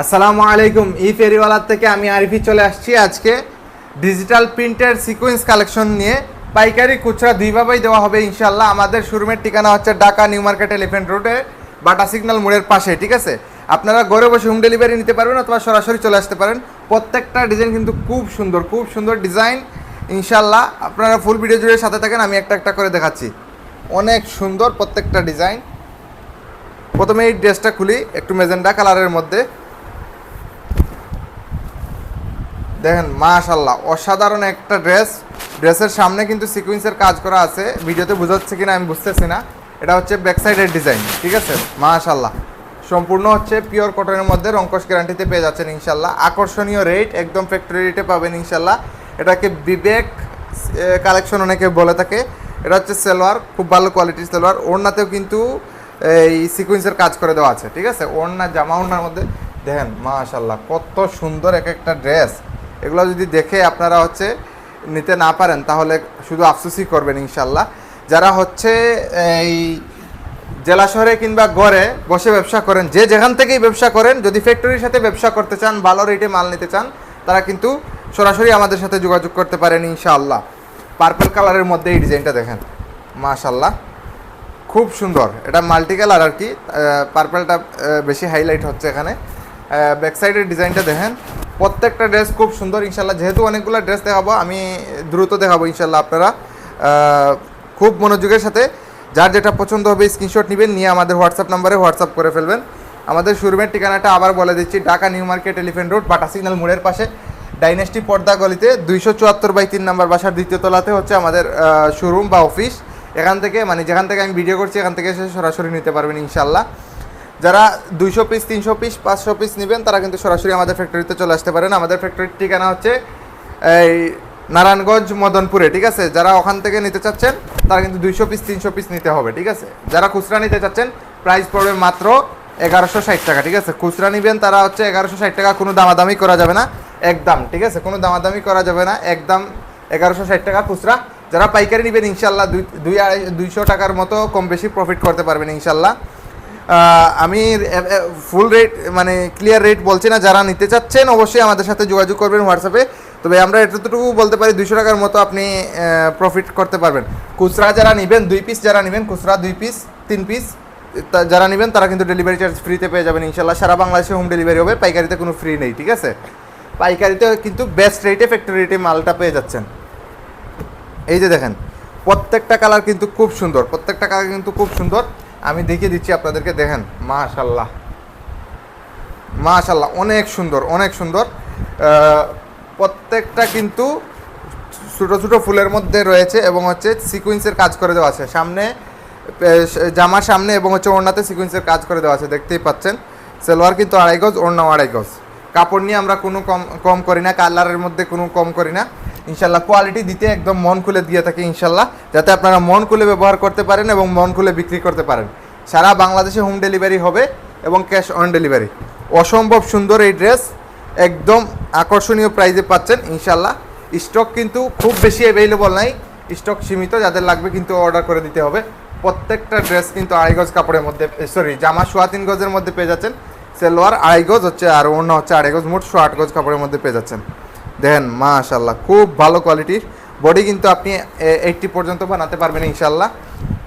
আসসালামু আলাইকুম। ই ফেরিওয়ালার থেকে আমি আরিফি চলে আসছি আজকে। ডিজিটাল প্রিন্টের সিকোয়েন্স কালেকশন নিয়ে পাইকারি খুচরা দুইভাবেই দেওয়া হবে ইনশাল্লাহ আমাদের শোরুমের ঠিকানা হচ্ছে ঢাকা নিউ মার্কেট এলিফেন্ট রোডে বাটা সিগন্যাল মোড়ের পাশে, ঠিক আছে? আপনারা ঘরে বসে হোম ডেলিভারি নিতে পারবেন অথবা সরাসরি চলে আসতে পারেন। প্রত্যেকটা ডিজাইন কিন্তু খুব সুন্দর খুব সুন্দর ডিজাইন ইনশাল্লাহ আপনারা ফুল ভিডিও জুড়ে সাথে থাকেন, আমি একটা একটা করে দেখাচ্ছি। অনেক সুন্দর প্রত্যেকটা ডিজাইন প্রথমে এই ড্রেসটা খুলি, একটু মেজেন্ডা কালারের মধ্যে। দেখেন মাশাল্লাহ অসাধারণ একটা ড্রেস। ড্রেসের সামনে কিন্তু সিকুয়েন্সের কাজ করা আছে। ভিডিওতে বোঝাচ্ছে কিনা আমি বুঝতেছি না। এটা হচ্ছে ব্যাক সাইডের ডিজাইন, ঠিক আছে? মাশাল্লাহ সম্পূর্ণ হচ্ছে পিওর কটনের মধ্যে রঙ্কশ গ্যারান্টিতে পেয়ে যাচ্ছেন ইনশাল্লাহ আকর্ষণীয় রেট একদম ফ্যাক্টরি রেটে পাবেন ইনশাল্লাহ এটাকে বিবেক কালেকশন অনেকে বলে থাকে। এটা হচ্ছে সেলোয়ার, খুব ভালো কোয়ালিটির সেলোয়ার। ওড়নাতেও কিন্তু এই সিকুয়েন্সের কাজ করে দেওয়া আছে, ঠিক আছে? ওড়না, জামা ওড়নার মধ্যে। দেখেন মাশাল্লাহ কত সুন্দর এক একটা ড্রেস এগুলো যদি দেখে আপনারা হচ্ছে নিতে না পারেন, তাহলে শুধু আফসোসই করবেন ইনশাল্লাহ যারা হচ্ছে এই জেলা শহরে কিংবা গড়ে বসে ব্যবসা করেন, যে যেখান থেকেই ব্যবসা করেন, যদি ফ্যাক্টরির সাথে ব্যবসা করতে চান, ভালো রেটে মাল নিতে চান, তারা কিন্তু সরাসরি আমাদের সাথে যোগাযোগ করতে পারেন ইনশাআল্লাহ। পার্পল কালারের মধ্যে এই ডিজাইনটা দেখেন। মাশাল্লাহ খুব সুন্দর। এটা মাল্টি কালার আর কি। পার্পলটা বেশি হাইলাইট হচ্ছে এখানে। ব্যাক সাইডের ডিজাইনটা দেখেন। প্রত্যেকটা ড্রেস খুব সুন্দর ইনশাল্লাহ যেহেতু অনেকগুলো ড্রেস দেখাবো, আমি দ্রুত দেখাবো ইনশাল্লাহ আপনারা। খুব মনোযোগের সাথে যার যেটা পছন্দ হবে স্ক্রিনশট নেবেন, নিয়ে আমাদের হোয়াটসঅ্যাপ নাম্বারে হোয়াটসঅ্যাপ করে ফেলবেন। আমাদের শোরুমের ঠিকানাটা আবার বলে দিচ্ছি, Dhaka New Market Elephant Road, Bata signal মোড়ের পাশে। ডাইনেস্টি পর্দা গলিতে দুইশো চুয়াত্তর বাই তিন নাম্বার বাসার দ্বিতীয় তলাতে হচ্ছে আমাদের শোরুম বা অফিস এখান থেকে মানে যেখান থেকে আমি ভিডিও করছি, এখান থেকে এসে সরাসরি নিতে পারবেন ইনশাল্লাহ যারা দুইশো পিস তিনশো পিস পাঁচশো পিস নেবেন, তারা কিন্তু সরাসরি আমাদের ফ্যাক্টরিতে চলে আসতে পারেন। আমাদের ফ্যাক্টরির ঠিকানা হচ্ছে এই নারায়ণগঞ্জ, মদনপুরে, ঠিক আছে? যারা ওখান থেকে নিতে চাচ্ছেন, তারা কিন্তু দুইশো পিস তিনশো পিস নিতে হবে, ঠিক আছে? যারা খুচরা নিতে চাচ্ছেন প্রাইস পড়বে মাত্র এগারোশো ষাট টাকা, ঠিক আছে? খুচরা নেবেন, তারা হচ্ছে এগারোশো ষাট টাকা, কোনো দামাদামি করা যাবে না, একদম, ঠিক আছে? কোনো দামাদামি করা যাবে না, একদম এগারোশো ষাট টাকা খুচরা। যারা পাইকারি নেবেন, ইনশাল্লাহ দুই দুই আড়াই, দুইশো টাকার মতো কম বেশি প্রফিট করতে পারবেন, ইনশাল্লাহ। আমি ফুল রেট মানে ক্লিয়ার রেট বলছি না, যারা নিতে চাচ্ছেন অবশ্যই আমাদের সাথে যোগাযোগ করবেন হোয়াটসঅ্যাপে তবে আমরা এতটুকু বলতে পারি, দুইশো টাকার মতো আপনি প্রফিট করতে পারবেন। খুচরা যারা নেবেন, দুই পিস যারা নেবেন, খুচরা দুই পিস তিন পিস যারা নেবেন, তারা কিন্তু ডেলিভারি চার্জ ফ্রিতে পেয়ে যাবেন ইনশাল্লাহ সারা বাংলাদেশে হোম ডেলিভারি হবে, পাইকারিতে কোনো ফ্রি নেই, ঠিক আছে? পাইকারিতে কিন্তু বেস্ট রেটে ফ্যাক্টরি রেটে মালটা পেয়ে যাচ্ছেন। এই যে দেখেন, প্রত্যেকটা কালার কিন্তু খুব সুন্দর, প্রত্যেকটা কালার কিন্তু খুব সুন্দর। আমি দেখিয়ে দিচ্ছি আপনাদেরকে, দেখেন মাশাল্লাহ মাশাল্লাহ অনেক সুন্দর অনেক সুন্দর। প্রত্যেকটা কিন্তু ছোটো ছোটো ফুলের মধ্যে রয়েছে এবং হচ্ছে সিকুয়েন্সের কাজ করে দেওয়া আছে। সামনে জামার সামনে এবং হচ্ছে ওড়নাতে সিকুয়েন্সের কাজ করে দেওয়া আছে, দেখতেই পাচ্ছেন। সেলোয়ার কিন্তু আড়াই গজ, ওড়নাও আড়াই গজ। কাপড় নিয়ে আমরা কোনো কম কম করি না, কালারের মধ্যে কোনো কম করি না। ইনশাল্লাহ কোয়ালিটি দিতে একদম মন খুলে দিয়ে থাকি ইনশাল্লাহ, যাতে আপনারা মন খুলে ব্যবহার করতে পারেন এবং মন খুলে বিক্রি করতে পারেন। সারা বাংলাদেশে হোম ডেলিভারি হবে এবং ক্যাশ অন ডেলিভারি অসম্ভব সুন্দর এই ড্রেস একদম আকর্ষণীয় প্রাইজে পাচ্ছেন ইনশাল্লাহ। স্টক কিন্তু খুব বেশি অ্যাভেলেবল নাই স্টক সীমিত, যাদের লাগবে কিন্তু অর্ডার করে দিতে হবে। প্রত্যেকটা ড্রেস কিন্তু আড়াই গজ কাপড়ের মধ্যে সরি জামা সোয়া তিন গজের মধ্যে পেয়ে যাচ্ছেন, সেলোয়ার আড়াই গজ হচ্ছে, আর অন্য হচ্ছে আড়াই গজ, মোট সোয়া আট গজ কাপড়ের মধ্যে পেয়ে যাচ্ছেন। দেখেন মাশাল্লাহ খুব ভালো কোয়ালিটির বডি কিন্তু আপনি এইটটি পর্যন্ত বানাতে পারবেন ইনশাল্লাহ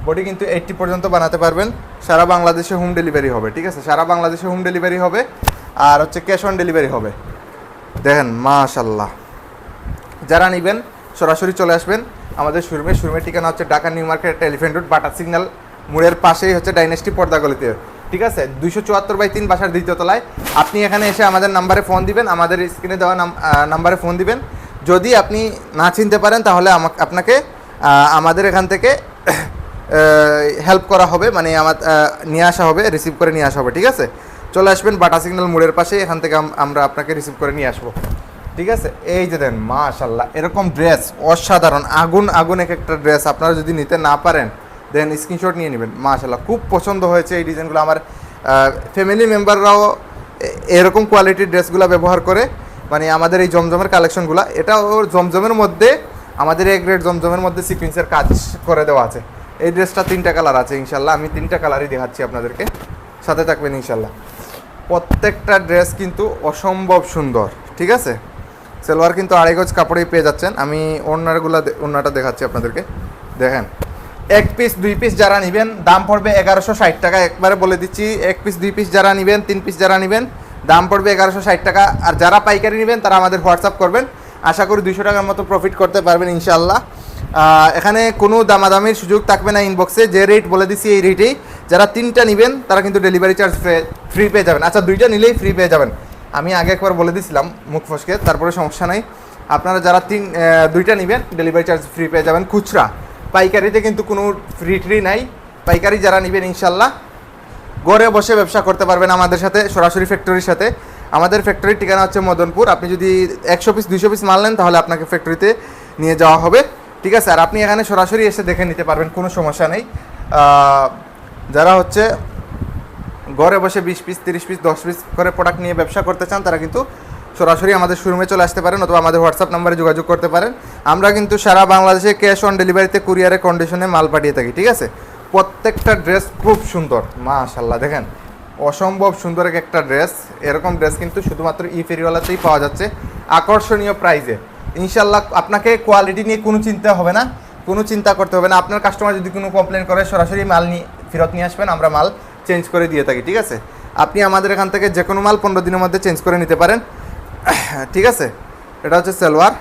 বডি কিন্তু এইটটি পর্যন্ত বানাতে পারবেন। সারা বাংলাদেশে হোম ডেলিভারি হবে, ঠিক আছে? সারা বাংলাদেশে হোম ডেলিভারি হবে আর হচ্ছে ক্যাশ অন ডেলিভারি হবে। দেখেন মাশাল্লাহ যারা নেবেন, সরাসরি চলে আসবেন। আমাদের শোরুমে, শোরুমের ঠিকানা হচ্ছে Dhaka New Market Elephant Road butter signal, মোড়ের পাশেই হচ্ছে ডাইনেস্টি পর্দাগলিতে ঠিক আছে? দুইশো চুয়াত্তর বাই তিন বাসার দ্বিতীয় তলায়। আপনি এখানে এসে আমাদের নাম্বারে ফোন দিবেন, আমাদের স্ক্রিনে দেওয়া নাম- নাম্বারে ফোন দিবেন। যদি আপনি না চিনতে পারেন, তাহলে আমাকে আপনাকে আমাদের এখান থেকে হেল্প করা হবে মানে আমার নিয়ে আসা হবে রিসিভ করে নিয়ে আসা হবে, ঠিক আছে? চলে আসবেন বাটা সিগন্যাল মোড়ের পাশে, এখান থেকে আমরা আপনাকে রিসিভ করে নিয়ে আসব। ঠিক আছে? এই যে দেন, মাশাল্লাহ, এরকম ড্রেস অসাধারণ, আগুন আগুন এক একটা ড্রেস আপনারা যদি নিতে না পারেন দেন স্ক্রিনশট নিয়ে নেবেন। মাশাল্লাহ খুব পছন্দ হয়েছে এই ডিজাইনগুলো। আমার ফ্যামিলি মেম্বাররাও এরকম কোয়ালিটির ড্রেসগুলো ব্যবহার করে। মানে আমাদের এই জমজমের কালেকশনগুলো এটা ওর জমজমের মধ্যে, আমাদের এক গ্রেড জমজমের মধ্যে সিকুয়েন্সের কাজ করে দেওয়া আছে। এই ড্রেসটা তিনটা কালার আছে ইনশাল্লাহ আমি তিনটা কালারই দেখাচ্ছি আপনাদেরকে। সাথে থাকবেন ইনশাল্লাহ প্রত্যেকটা ড্রেস কিন্তু অসম্ভব সুন্দর, ঠিক আছে? সেলোয়ার কিন্তু আড়াই গজ কাপড়েই পেয়ে যাচ্ছেন। আমি ওড়নারগুলো ওড়নাটা দেখাচ্ছি আপনাদেরকে। দেখেন। এক পিস দুই পিস যারা নেবেন, দাম পড়বে এগারোশো ষাট টাকা। একবারে বলে দিচ্ছি, এক পিস দুই পিস যারা নেবেন, তিন পিস যারা নেবেন, দাম পড়বে এগারোশো ষাট টাকা। আর যারা পাইকারি নেবেন, তারা আমাদের হোয়াটসঅ্যাপ করবেন। আশা করি দুশো টাকার মতো প্রফিট করতে পারবেন ইনশাল্লাহ এখানে কোনো দামাদামির সুযোগ থাকবে না ইনবক্সে যে রেট বলে দিচ্ছি, এই রেটেই যারা তিনটা নেবেন, তারা কিন্তু ডেলিভারি চার্জ ফ্রি পেয়ে যাবেন। আচ্ছা দুইটা নিলেই ফ্রি পেয়ে যাবেন। আমি আগে একবার বলে দিছিলাম মুখ ফসকে, তারপরে সমস্যা নাই। আপনারা যারা তিন দুইটা নেবেন ডেলিভারি চার্জ ফ্রি পেয়ে যাবেন। খুচরা। পাইকারিতে কিন্তু কোনো ফ্রি ট্রি নাই। পাইকারি যারা নেবেন ইনশাল্লাহ, ঘরে বসে ব্যবসা করতে পারবেন আমাদের সাথে, সরাসরি ফ্যাক্টরির সাথে। আমাদের ফ্যাক্টরির ঠিকানা হচ্ছে মদনপুর। আপনি যদি একশো পিস দুইশো পিস মাল নেন, তাহলে আপনাকে ফ্যাক্টরিতে নিয়ে যাওয়া হবে। ঠিক আছে? আর আপনি এখানে সরাসরি এসে দেখে নিতে পারবেন, কোনো সমস্যা নেই। যারা হচ্ছে ঘরে বসে বিশ পিস তিরিশ পিস দশ পিস করে প্রোডাক্ট নিয়ে ব্যবসা করতে চান, তারা কিন্তু সরাসরি আমাদের শোরুমে চলে আসতে পারেন অথবা আমাদের হোয়াটসঅ্যাপ নাম্বারে যোগাযোগ করতে পারেন। আমরা কিন্তু সারা বাংলাদেশে ক্যাশ অন ডেলিভারিতে কুরিয়ারে কন্ডিশনে মাল পাঠিয়ে থাকি, ঠিক আছে? প্রত্যেকটা ড্রেস খুব সুন্দর মাশাল্লাহ দেখেন। অসম্ভব সুন্দর এক একটা ড্রেস এরকম ড্রেস কিন্তু শুধুমাত্র ই ফেরিওয়ালাতেই পাওয়া যাচ্ছে, আকর্ষণীয় প্রাইজে ইনশাল্লাহ আপনাকে কোয়ালিটি নিয়ে কোনো চিন্তা হবে না, কোনো চিন্তা করতে হবে না। আপনার কাস্টমার যদি কোনো কমপ্লেন করে, সরাসরি মাল নিয়ে, ফেরত নিয়ে আসবেন, আমরা মাল চেঞ্জ করে দিয়ে থাকি, ঠিক আছে? আপনি আমাদের এখান থেকে যে কোনো মাল পনেরো দিনের মধ্যে চেঞ্জ করে নিতে পারেন। ঠিক আছে? এটা হচ্ছে সালোয়ার।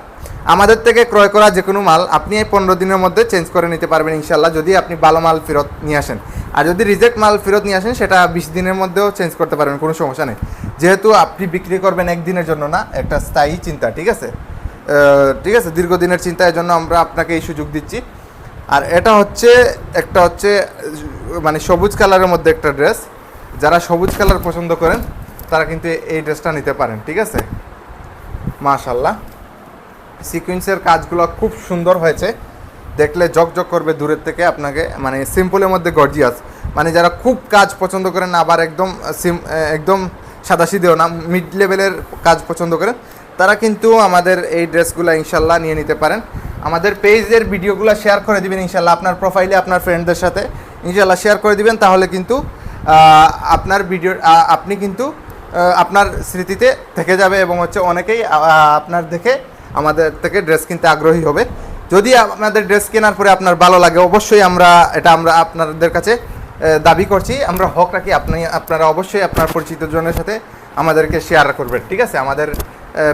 আমাদের থেকে ক্রয় করা যে কোনো মাল আপনি এই পনেরো দিনের মধ্যে চেঞ্জ করে নিতে পারবেন ইনশাল্লাহ যদি আপনি ভালো মাল ফেরত নিয়ে আসেন। আর যদি রিজেক্ট মাল ফেরত নিয়ে আসেন, সেটা বিশ দিনের মধ্যেও চেঞ্জ করতে পারবেন, কোনো সমস্যা নেই। যেহেতু আপনি বিক্রি করবেন একদিনের জন্য না, একটা স্থায়ী চিন্তা, ঠিক আছে? ঠিক আছে? দীর্ঘদিনের চিন্তা এর জন্য আমরা আপনাকে এই সুযোগ দিচ্ছি। আর এটা হচ্ছে, একটা হচ্ছে মানে সবুজ কালারের মধ্যে একটা ড্রেস। যারা সবুজ কালার পছন্দ করেন, তারা কিন্তু এই ড্রেসটা নিতে পারেন, ঠিক আছে? মাশাল্লাহ সিকুয়েন্সের কাজগুলো খুব সুন্দর হয়েছে। দেখলে জকজক করবে দূরের থেকে আপনাকে মানে সিম্পলের মধ্যে গর্জিয়াস মানে যারা খুব কাজ পছন্দ করেন, আবার একদম সিম একদম সাদাসিদেও না মিড লেভেলের কাজ পছন্দ করেন, তারা কিন্তু আমাদের এই ড্রেসগুলো ইনশাল্লাহ নিয়ে নিতে পারেন। আমাদের পেজের ভিডিওগুলো শেয়ার করে দিবেন ইনশাল্লাহ আপনার প্রোফাইলে আপনার ফ্রেন্ডদের সাথে। ইনশাল্লাহ শেয়ার করে দিবেন, তাহলে কিন্তু আপনার ভিডিও আপনি কিন্তু আপনার স্মৃতিতে থেকে যাবে এবং হচ্ছে অনেকেই আপনার দেখে আমাদের থেকে ড্রেস কিনতে আগ্রহী হবে। যদি আপনাদের ড্রেস কেনার পরে আপনার ভালো লাগে, অবশ্যই আমরা এটা আমরা আপনাদের কাছে দাবি করছি। আমরা হক রাখি আপনি, আপনারা অবশ্যই আপনার পরিচিত জনের সাথে আমাদেরকে শেয়ার করবেন, ঠিক আছে? আমাদের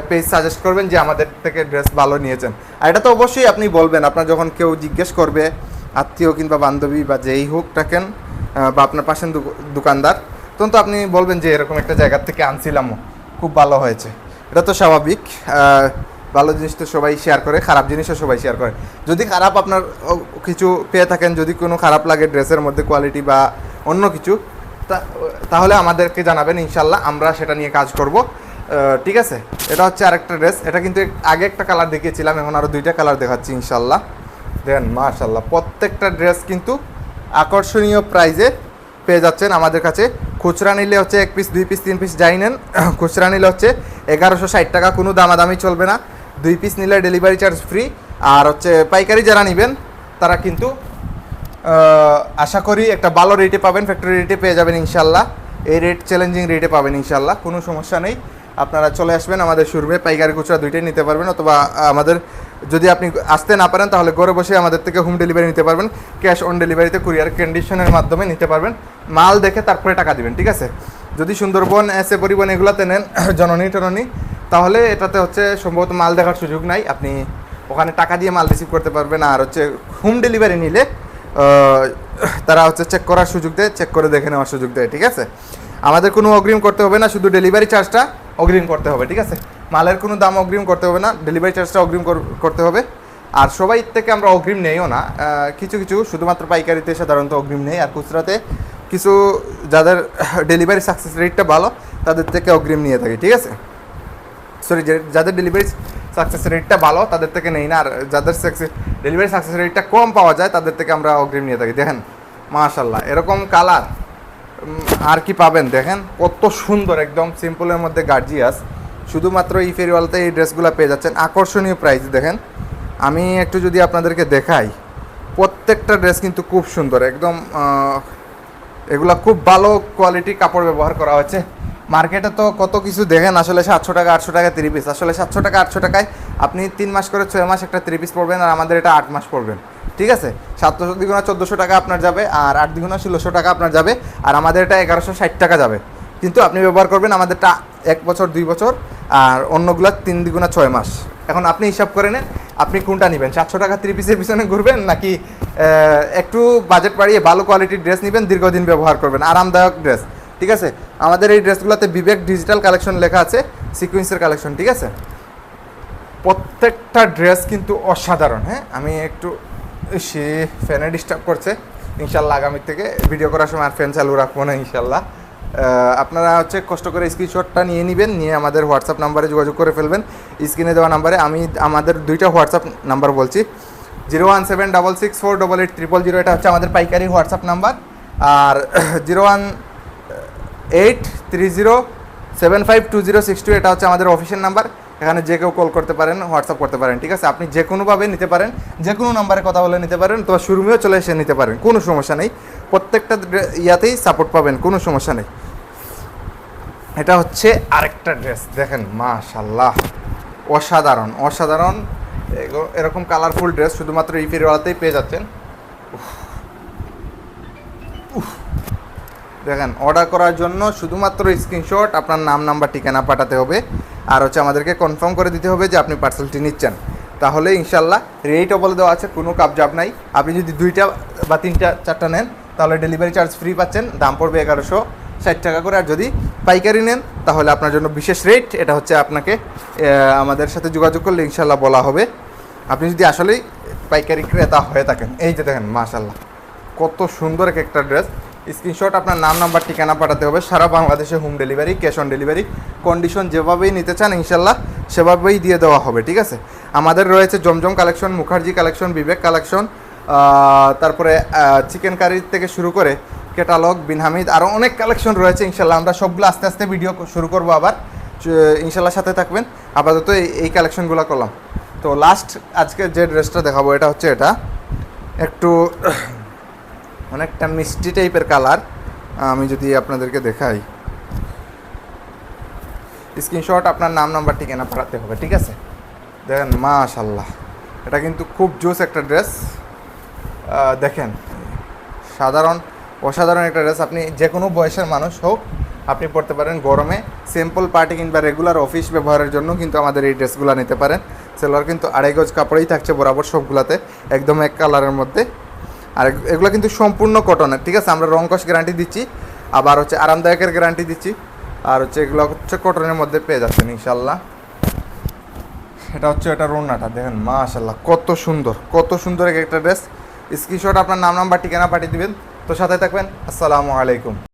পেজ সাজেস্ট করবেন যে আমাদের থেকে ড্রেস ভালো নিয়েছেন। আর এটা তো অবশ্যই আপনি বলবেন, আপনার যখন কেউ জিজ্ঞেস করবে, আত্মীয় কিংবা বান্ধবী বা যেই হোক থাকেন বা আপনার পাশের দোক- দোকানদার তখন তো আপনি বলবেন যে এরকম একটা জায়গা থেকে আনছিলামও খুব ভালো হয়েছে। এটা তো স্বাভাবিক ভালো জিনিস তো সবাই শেয়ার করে, খারাপ জিনিসও সবাই শেয়ার করে। যদি খারাপ আপনার কিছু পেয়ে থাকেন, যদি কোনো খারাপ লাগে ড্রেসের মধ্যে কোয়ালিটি বা অন্য কিছু তাহলে আমাদেরকে জানাবেন ইনশাল্লাহ আমরা সেটা নিয়ে কাজ করব। ঠিক আছে? এটা হচ্ছে আরেকটা ড্রেস এটা কিন্তু আগে একটা কালার দেখিয়েছিলাম, এখন আরও দুইটা কালার দেখাচ্ছি ইনশাল্লাহ দেন মাশাল্লাহ প্রত্যেকটা ড্রেস কিন্তু আকর্ষণীয় প্রাইজে পেয়ে যাচ্ছেন আমাদের কাছে। খুচরা নিলে হচ্ছে এক পিস দুই পিস তিন পিস যাই নেন। খুচরা নিলে হচ্ছে এগারোশো ষাট টাকা, কোনো দামাদামি চলবে না। দুই পিস নিলে ডেলিভারি চার্জ ফ্রি আর হচ্ছে পাইকারি যারা নেবেন, তারা কিন্তু আশা করি একটা ভালো রেটে পাবেন ফ্যাক্টরি রেটে পেয়ে যাবেন ইনশাল্লাহ। এই রেট চ্যালেঞ্জিং রেটে পাবেন ইনশাল্লাহ, কোনো সমস্যা নেই। আপনারা চলে আসবেন আমাদের শোরুমে, পাইকারি খুচরা দুইটাই নিতে পারবেন অথবা আমাদের যদি আপনি আসতে না পারেন তাহলে ঘরে বসে আমাদের থেকে হোম ডেলিভারি নিতে পারবেন। ক্যাশ অন ডেলিভারিতে কুরিয়ার কন্ডিশনের মাধ্যমে নিতে পারবেন। মাল দেখে তারপরে টাকা দিবেন, ঠিক আছে? যদি সুন্দরবন, এসে পরিবহন এগুলোতে নেন, জননী টননী, তাহলে এটাতে হচ্ছে সম্ভবত মাল দেখার সুযোগ নাই। আপনি ওখানে টাকা দিয়ে মাল রিসিভ করতে পারবেন আর হচ্ছে হোম ডেলিভারি নিলে তারা হচ্ছে চেক করার সুযোগ দেয় চেক করে দেখে নেওয়ার সুযোগ দেয়, ঠিক আছে? আমাদের কোনো অগ্রিম করতে হবে না, শুধু ডেলিভারি চার্জটা অগ্রিম করতে হবে, ঠিক আছে? মালের কোনো দাম অগ্রিম করতে হবে না ডেলিভারি চার্জটা অগ্রিম কর- করতে হবে। আর সবাই থেকে আমরা অগ্রিম নেইও না কিছু কিছু, শুধুমাত্র পাইকারিতে সাধারণত অগ্রিম নেই, আর খুচরাতে কিছু যাদের ডেলিভারি সাকসেস রেটটা ভালো, তাদের থেকে অগ্রিম নিয়ে থাকি, ঠিক আছে? সরি যাদের ডেলিভারি সাকসেস রেটটা ভালো, তাদের থেকে নেই না, আর যাদের সাকসেস ডেলিভারি সাকসেস রেটটা কম পাওয়া যায়, তাদের থেকে আমরা অগ্রিম নিয়ে থাকি, দেখেন? মাশাল্লাহ এরকম কালার আর কি পাবেন? দেখেন, কত সুন্দর একদম সিম্পলের মধ্যে গার্জিয়াস। শুধুমাত্র এই ফেরিওয়ালতে এই ড্রেসগুলো পেয়ে যাচ্ছেন। আকর্ষণীয় প্রাইস দেখেন। আমি একটু যদি আপনাদেরকে দেখাই, প্রত্যেকটা ড্রেস কিন্তু খুব সুন্দর। একদম এগুলা খুব ভালো কোয়ালিটি কাপড় ব্যবহার করা হয়েছে মার্কেটে তো কত কিছু দেখেন, আসলে সাতশো টাকা, আটশো টাকা থ্রি পিস আসলে সাতশো টাকা, আটশো টাকায় আপনি তিন মাস করে ছয় মাস একটা থ্রি পিস পড়বেন আর আমাদের এটা আট মাস পড়বেন ঠিক আছে? সাতশো দ্বিগুণা চোদ্দোশো টাকা আপনার যাবে আর আট দ্বিগুণা ষোলোশো টাকা আপনার যাবে আর আমাদের এটা এগারোশো ষাট টাকা যাবে। কিন্তু আপনি ব্যবহার করবেন আমাদেরটা এক বছর, দুই বছর আর অন্যগুলো তিন দ্বিগুণা ছয় মাস। এখন আপনি হিসাব করে নেন, আপনি কোনটা নেবেন? সাতশো টাকা থ্রি পিসের পিছনে ঘুরবেন নাকি একটু বাজেট বাড়িয়ে ভালো কোয়ালিটির ড্রেস নেবেন, দীর্ঘদিন ব্যবহার করবেন, আরামদায়ক ড্রেস ঠিক আছে? আমাদের এই ড্রেসগুলোতে বিবেক ডিজিটাল কালেকশন লেখা আছে সিকুয়েন্সের কালেকশন ঠিক আছে? প্রত্যেকটা ড্রেস কিন্তু অসাধারণ হ্যাঁ? আমি একটু সে ফ্যানে ডিস্টার্ব করছে। ইনশাল্লাহ আগামী থেকে ভিডিও করার সময় আর ফ্যান চালু রাখব না, ইনশাল্লাহ। আপনারা হচ্ছে কষ্ট করে স্ক্রিনশটটা নিয়ে নেবেন, নিয়ে আমাদের হোয়াটসঅ্যাপ নাম্বারে যোগাযোগ করে ফেলবেন। স্ক্রিনে দেওয়া নাম্বারে আমি আমাদের দুইটা হোয়াটসঅ্যাপ নাম্বার বলছি। Zero one seven double six four double eight triple zero, এটা হচ্ছে আমাদের পাইকারি হোয়াটসঅ্যাপ নাম্বার আর zero one eight three zero seven five two zero six two, এটা হচ্ছে আমাদের অফিসের নাম্বার এখানে যে কেউ কল করতে পারেন হোয়াটসঅ্যাপ করতে পারেন, ঠিক আছে? আপনি যে কোনোভাবে নিতে পারেন, যে কোনো নাম্বারে কথা বলে নিতে পারেন তো শোরুমেও চলে এসে নিতে পারেন কোনো সমস্যা নেই। প্রত্যেকটা ইয়াতেই সাপোর্ট পাবেন, কোনো সমস্যা নেই। এটা হচ্ছে আরেকটা ড্রেস দেখেন মাশাল্লাহ অসাধারণ অসাধারণ এরকম কালারফুল ড্রেস শুধুমাত্র এই ফেরিওয়ালাতেই পেয়ে যাচ্ছেন। দেখেন অর্ডার করার জন্য শুধুমাত্র স্ক্রিনশট আপনার নাম নাম্বার ঠিকানা পাঠাতে হবে। আর হচ্ছে আমাদেরকে কনফার্ম করে দিতে হবে যে আপনি পার্সেলটি নিচ্ছেন। তাহলে ইনশাল্লাহ রেটও বলে দেওয়া আছে, কোনো কাবজাব নাই। আপনি যদি দুইটা বা তিনটা, চারটা নেন, তাহলে ডেলিভারি চার্জ ফ্রি পাচ্ছেন, দাম পড়বে এগারোশো ষাট টাকা করে। আর যদি পাইকারি নেন, তাহলে আপনার জন্য বিশেষ রেট এটা হচ্ছে আপনাকে আমাদের সাথে যোগাযোগ করলে ইনশাল্লাহ বলা হবে। আপনি যদি আসলেই পাইকারি ক্রেতা হয়ে থাকেন, এই যে দেখেন মাশাল্লাহ কত সুন্দর এক একটা ড্রেস স্ক্রিনশট আপনার নাম, নাম্বার, ঠিকানা পাঠাতে হবে। সারা বাংলাদেশে home delivery cash on delivery condition যেভাবেই নিতে চান, ইনশাল্লাহ সেভাবেই দিয়ে দেওয়া হবে, ঠিক আছে? আমাদের রয়েছে Zamzam collection Mukherjee collection Vivek collection তারপরে চিকেন কারি থেকে শুরু করে ক্যাটালগ বিনহামিদ আরও অনেক কালেকশন রয়েছে, ইনশাল্লাহ। আমরা সবগুলো আস্তে আস্তে ভিডিও শুরু করব আবার। ইনশাল্লাহ সাথে থাকবেন। আপাতত এই কালেকশনগুলো করলাম। তো লাস্ট আজকে যে ড্রেসটা দেখাবো, এটা হচ্ছে এটা। একটু অনেকটা মিষ্টি টাইপের কালার, আমি যদি আপনাদেরকে দেখাই। স্ক্রিনশট আপনার নাম নাম্বার ঠিকানা পাঠাতে হবে, ঠিক আছে? দেখেন মাশাল্লাহ এটা কিন্তু খুব জোস একটা ড্রেস। দেখেন, সাধারণ, অসাধারণ একটা ড্রেস। আপনি যে কোনো বয়সের মানুষ হোক, আপনি পড়তে পারেন গরমে। সিম্পল পার্টি কিংবা রেগুলার অফিস ব্যবহারের জন্য কিন্তু আমাদের এই ড্রেসগুলো নিতে পারেন। সেলোয়ার কিন্তু আড়াই গজ কাপড়েই থাকছে বরাবর সবগুলাতে, একদম এক কালারের মধ্যে। আর এগুলো কিন্তু সম্পূর্ণ কটনের ঠিক আছে? আমরা রংকশ গ্যারান্টি দিচ্ছি, আবার হচ্ছে আরামদায়কের গ্যারান্টি দিচ্ছি, আর হচ্ছে এগুলো হচ্ছে কটনের মধ্যে পেয়ে যাচ্ছেন ইনশাল্লাহ এটা হচ্ছে এটা রোনাটা দেখেন মাশাল্লাহ কত সুন্দর কত সুন্দর এক একটা ড্রেস স্ক্রিনশট আপনার নাম নাম্বার ঠিকানা পাঠিয়ে দিবেন। তো সাথে থাকবেন, আসসালামু আলাইকুম।